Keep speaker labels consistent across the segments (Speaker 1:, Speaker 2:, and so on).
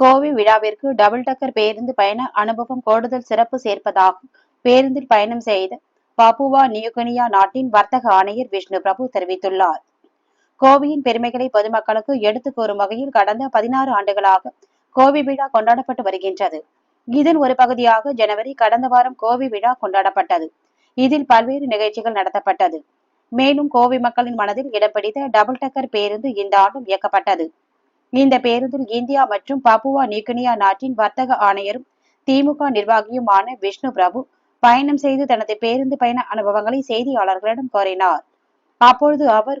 Speaker 1: கோவை விழாவிற்கு டபுள் டக்கர் பேருந்து பயண அனுபவம் கூடுதல் சிறப்பு சேர்ப்பதாகும். பேருந்தில் பயணம் செய்த பாப்புவா நியூகினியா நாட்டின் வர்த்தக ஆணையர் விஷ்ணு பிரபு தெரிவித்துள்ளார். கோவையின் பெருமைகளை பொதுமக்களுக்கு எடுத்து கூறும் வகையில் கடந்த பதினாறு ஆண்டுகளாக கோவை விழா கொண்டாடப்பட்டு வருகின்றது. இதன் ஒரு பகுதியாக ஜனவரி கடந்த வாரம் கோவை விழா கொண்டாடப்பட்டது. இதில் பல்வேறு நிகழ்ச்சிகள் நடத்தப்பட்டது. மேலும் கோவை மக்களின் மனதில் இடம் பிடித்த டபுள் டக்கர் பேருந்து இந்த ஆண்டும் இயக்கப்பட்டது. இந்த பேருந்தில் இந்தியா மற்றும் பாபுவா நியூகினியா நாட்டின் வர்த்தக ஆணையரும் திமுக நிர்வாகியுமான விஷ்ணு பிரபு பயணம் செய்து தனது பேருந்து பயண அனுபவங்களை செய்தியாளர்களிடம் கோரினார். அப்பொழுது அவர்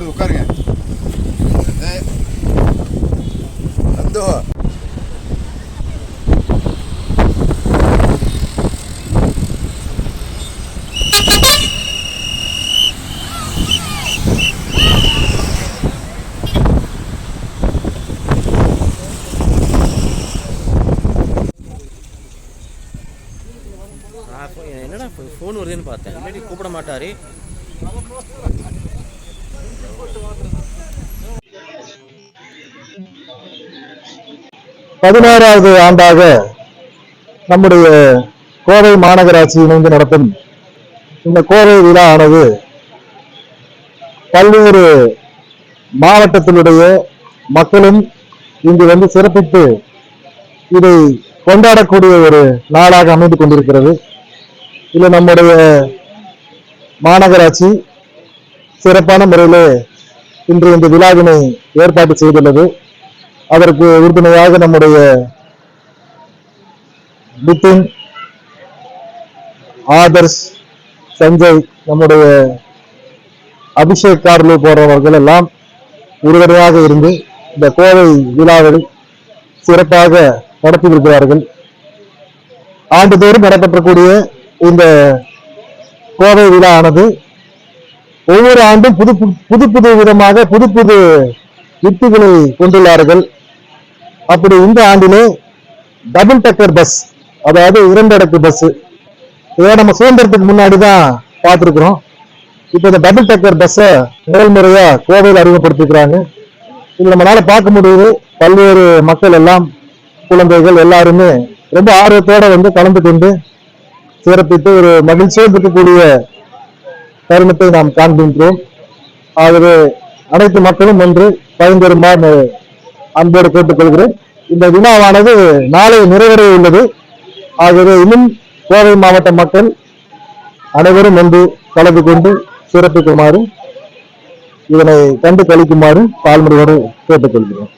Speaker 2: வருது உட்காருங்க. ஏய்.
Speaker 3: என்னடா ஃபோன் வருதுன்னு பார்த்தேன். கூப்பிட மாட்டாரு.
Speaker 4: பதினாறாவது ஆண்டாக நம்முடைய கோவை மாநகராட்சி இணைந்து நடத்தும் இந்த கோவை விழா ஆனது பல்வேறு மாவட்டத்தினுடைய மக்களும் இங்கு வந்து சிறப்பித்து இதை கொண்டாடக்கூடிய ஒரு நாளாக அமைந்து கொண்டிருக்கிறது. இதில் நம்முடைய மாநகராட்சி சிறப்பான முறையில் இன்று இந்த விழாவினை ஏற்பாடு செய்துள்ளது. அதற்கு உறுதுணையாக நம்முடைய பிபின் ஆதர்ஷ் சஞ்சய் நம்முடைய அபிஷேக் கார்லு போன்றவர்கள் எல்லாம் உறுதுணையாக இருந்து இந்த கோவை விழாவை சிறப்பாக நடத்தியிருக்கிறார்கள் ஆண்டுதோறும் நடைபெற்றக்கூடிய இந்த கோவை விழா ஆனது ஒவ்வொரு ஆண்டும் புது புது- புது புது விதமாக புது புது யுக்திகளை கொண்டுள்ளார்கள். அப்படி இந்த ஆண்டிலே டபுள் டக்கர் பஸ் அதாவது இரண்டு அடுக்கு பஸ் இதை நம்ம சுதந்திரத்துக்கு முன்னாடி தான் பார்த்துருக்குறோம். இப்போ இந்த டபுள் டக்கர் பஸ்ஸை முதல் முறையா கோவையில் அறிமுகப்படுத்திக்கிறாங்க. இது நம்மளால பார்க்க முடியுது. பல்வேறு மக்கள் எல்லாம் குழந்தைகள் எல்லாருமே ரொம்ப ஆர்வத்தோட வந்து கலந்து கொண்டு சிறப்பித்து ஒரு மகிழ்ச்சியோடு இருக்கக்கூடிய தருணத்தை நாம் காண்கின்றோம். ஆகவே அனைத்து மக்களும் ஒன்று பயன்பெறுமாறு அன்போடு கேட்டுக்கொள்கிறேன். இந்த விழாவானது நாளை நிறைவடைய உள்ளது. ஆகவே இன்னும் கோவை மாவட்ட மக்கள் அனைவரும் வந்து கலந்து கொண்டு சிறப்பிக்குமாறு இதனை கண்டு கழிக்குமாறு பால்முறையோடு கேட்டுக்கொள்கிறோம்